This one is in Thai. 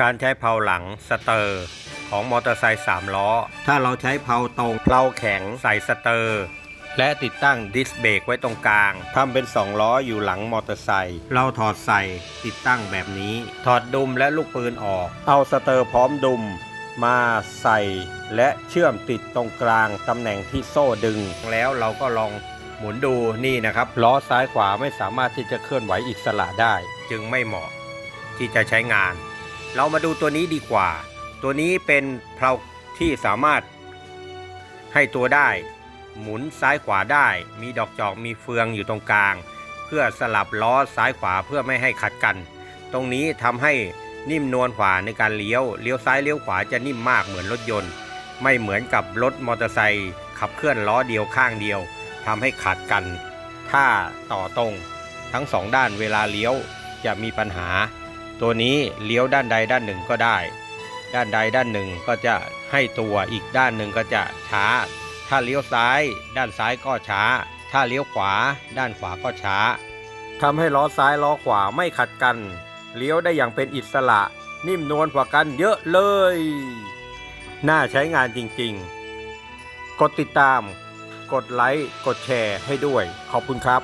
การใช้เพลาหลังสเตอร์ของมอเตอร์ไซค์3ล้อ ถ้าเราใช้เพลาตรงเพลาแข็งใส่สเตอร์ และติดตั้งดิสเบรกไว้ตรงกลางทำเป็น 2 ล้ออยู่หลังมอเตอร์ไซค์เราถอดใส่ติดตั้งแบบนี้ ถอดดุมและลูกปืนออก เอาสเตอร์พร้อมดุมมาใส่และเชื่อมติดตรงกลางตำแหน่งที่โซ่ดึง แล้วเราก็ลองหมุนดูนี่นะครับล้อซ้ายขวาไม่สามารถที่จะเคลื่อนไหวอิสระได้ จึงไม่เหมาะที่จะใช้งาน เรามาดูตัวนี้ดีกว่า ตัวนี้เป็นเพลาที่สามารถให้ตัวได้ หมุนซ้ายขวาได้ มีดอกจอกมีเฟืองอยู่ตรงกลาง เพื่อสลับล้อซ้ายขวาเพื่อไม่ให้ขัดกัน ตรงนี้ทำให้นิ่มนวลกว่าในการเลี้ยว เลี้ยวซ้ายเลี้ยวขวาจะนิ่มมากเหมือนรถยนต์ ไม่เหมือนกับรถมอเตอร์ไซค์ขับเคลื่อนล้อเดียวข้างเดียวทำให้ขัดกัน ถ้าต่อตรง ทั้งสองด้านเวลาเลี้ยวจะมีปัญหา ตัวนี้เลี้ยวด้านใดด้านหนึ่งก็ได้ ด้านใดด้านหนึ่งก็จะให้ตัวอีกด้านหนึ่งก็จะช้า ถ้าเลี้ยวซ้าย ด้านซ้ายก็ช้า ถ้าเลี้ยวขวา ด้านขวาก็ช้าทำให้ล้อซ้ายล้อขวาไม่ขัดกัน เลี้ยวได้อย่างเป็นอิสระ นิ่มนวลกว่ากันเยอะเลย น่าใช้งานจริงๆ กดติดตาม กดไลค์ กดแชร์ให้ด้วย ขอบคุณครับ